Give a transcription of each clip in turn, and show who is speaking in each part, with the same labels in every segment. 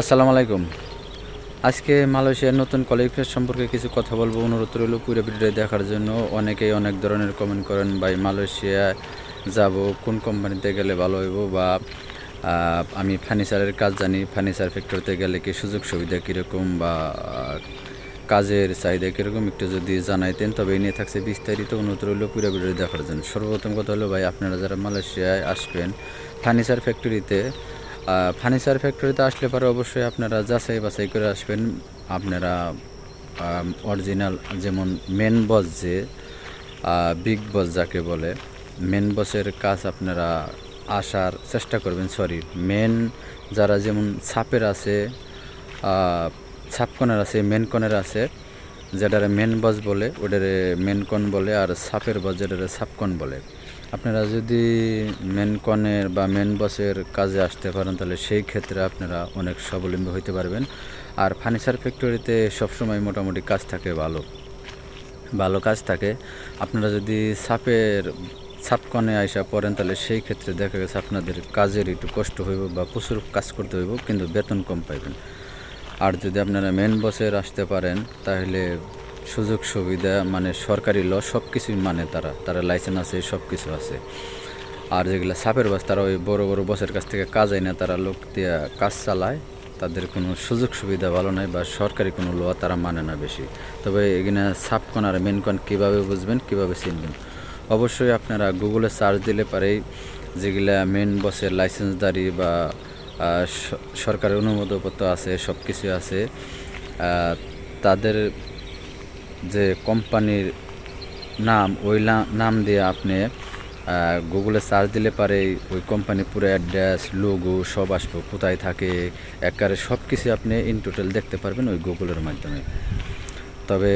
Speaker 1: আসসালামু আলাইকুম। আজকে মালয়েশিয়ার নতুন কোয়ালিফিকেশন সম্পর্কে কিছু কথা বলব। অনুরোধ রইল পুরো ভিডিওটা দেখার জন্য। অনেকেই অনেক ধরনের কমেন্ট করেন, ভাই, মালয়েশিয়া যাব, কোন কোম্পানিতে গেলে ভালো হইব? বা আমি ফার্নিচারের কাজ জানি ফার্নিচার ফ্যাক্টরিতে গেলে কি সুযোগ সুবিধা কীরকম বা কাজের চাহিদা কীরকম একটু যদি জানাইতেন, তবে এই নিয়ে থাকছে বিস্তারিত। অনুরোধ রইল পুরো ভিডিও দেখার জন্য। সর্বপ্রথম কথা হলো, ভাই, আপনারা যারা মালয়েশিয়ায় আসবেন ফার্নিচার ফ্যাক্টরিতে ফার্নিচার ফ্যাক্টরিতে আসলে পরে অবশ্যই আপনারা যাচাই বাছাই করে আসবেন। আপনারা অরিজিনাল যেমন মেন বস যে বিগ বস যাকে বলে মেন বসের কাজ আপনারা আসার চেষ্টা করবেন সরি মেন যারা যেমন ছাপের আছে ছাপকনের আছে মেন কনের আছে, যেটারে মেন বস বলে, ওটারে মেন কন বলে, আর সাপের বস যেটারে ছাপকন বলে। আপনারা যদি মেন কনের বা মেন বসের কাজে আসতে পারেন, তাহলে সেই ক্ষেত্রে আপনারা অনেক স্বাবলম্বী হইতে পারবেন। আর ফার্নিচার ফ্যাক্টরিতে সবসময় মোটামুটি কাজ থাকে ভালো। ভালো কাজ থাকে। আপনারা যদি সাপের সাপকনে আইসা পড়েন, তাহলে সেই ক্ষেত্রে দেখা গেছে আপনাদের কাজের একটু কষ্ট হইব বা প্রচুর কাজ করতে হইব, কিন্তু বেতন কম পাইবেন। আর যদি আপনারা মেন বসের আসতে পারেন, তাহলে সুযোগ সুবিধা মানে সরকারি ল সব কিছুই মানে তারা। তারা লাইসেন্স আছে সব কিছু আছে। আর যেগুলো সাপের বাস, তারা ওই বড় বড় বসের কাছ থেকে কাজ হয় না তারা লোক দিয়ে কাজ চালায়। তাদের কোনো সুযোগ সুবিধা ভালো নাই বা সরকারি কোনো ল তারা মানে না বেশি। তবে এখানে সাপকন আর মেনকন কীভাবে বুঝবেন, কীভাবে চিনবেন? অবশ্যই আপনারা গুগলে সার্চ দিলে পারেই যেগুলা মেন বসের লাইসেন্সদারি বা সরকারের অনুমোদনপত্র আছে সব কিছু আছে তাদের যে কোম্পানির নাম, ওই নাম দিয়ে আপনি গুগলে সার্চ দিলে পারে ওই কোম্পানির পুরো অ্যাড্রেস লোগো সব আসবে, কোথায় থাকে একারে সব কিছু আপনি ইন টোটাল দেখতে পারবেন ওই গুগলের মাধ্যমে। তবে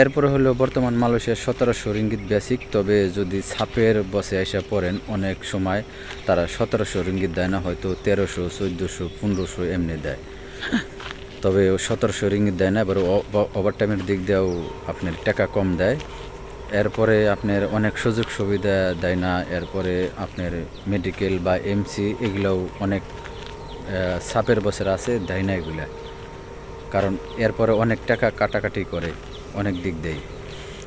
Speaker 1: এরপরে হলো বর্তমান মালয়েশিয়ার সতেরোশো রিঙ্গিত বেসিক তবে যদি ছাপের বসে এসে পড়েন, অনেক সময় তারা সতেরোশো রিঙ্গিত দেয় না, হয়তো তেরোশো, চোদ্দোশো, পনেরোশো এমনি দেয়। তবে ও সতেরোশো রিঙ্গিত দেয় না, এবার ওভারটাইমের দিক দিয়েও আপনার টাকা কম দেয়। এরপরে আপনার অনেক সুযোগ সুবিধা দেয় না, এরপরে আপনার মেডিকেল বা এমসি এগুলোও অনেক সাপের বছর আছে, দেয় না এগুলা। কারণ এরপরে অনেক টাকা কাটাকাটি করে, অনেক দিক দেয়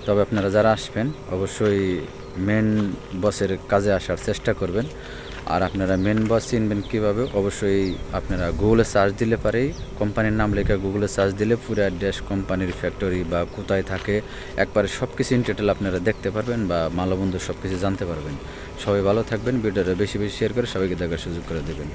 Speaker 1: তবে আপনারা যারা আসবেন, অবশ্যই মেন বসের কাজে আসার চেষ্টা করবেন। আর আপনারা মেন বস চিনবেন কীভাবে, অবশ্যই আপনারা গুগলে সার্চ দিলে পারে। কোম্পানির নাম লেখা গুগলে সার্চ দিলে পুরো অ্যাড্রেস কোম্পানির ফ্যাক্টরি বা কোথায় থাকে, একবারে সব কিছু ইন টোটাল আপনারা দেখতে পারবেন বা মালবন্ধু সব কিছু জানতে পারবেন। সবাই ভালো থাকবেন, ভিডিওটা বেশি বেশি শেয়ার করে সবাইকে দেখার সুযোগ করে দেবেন।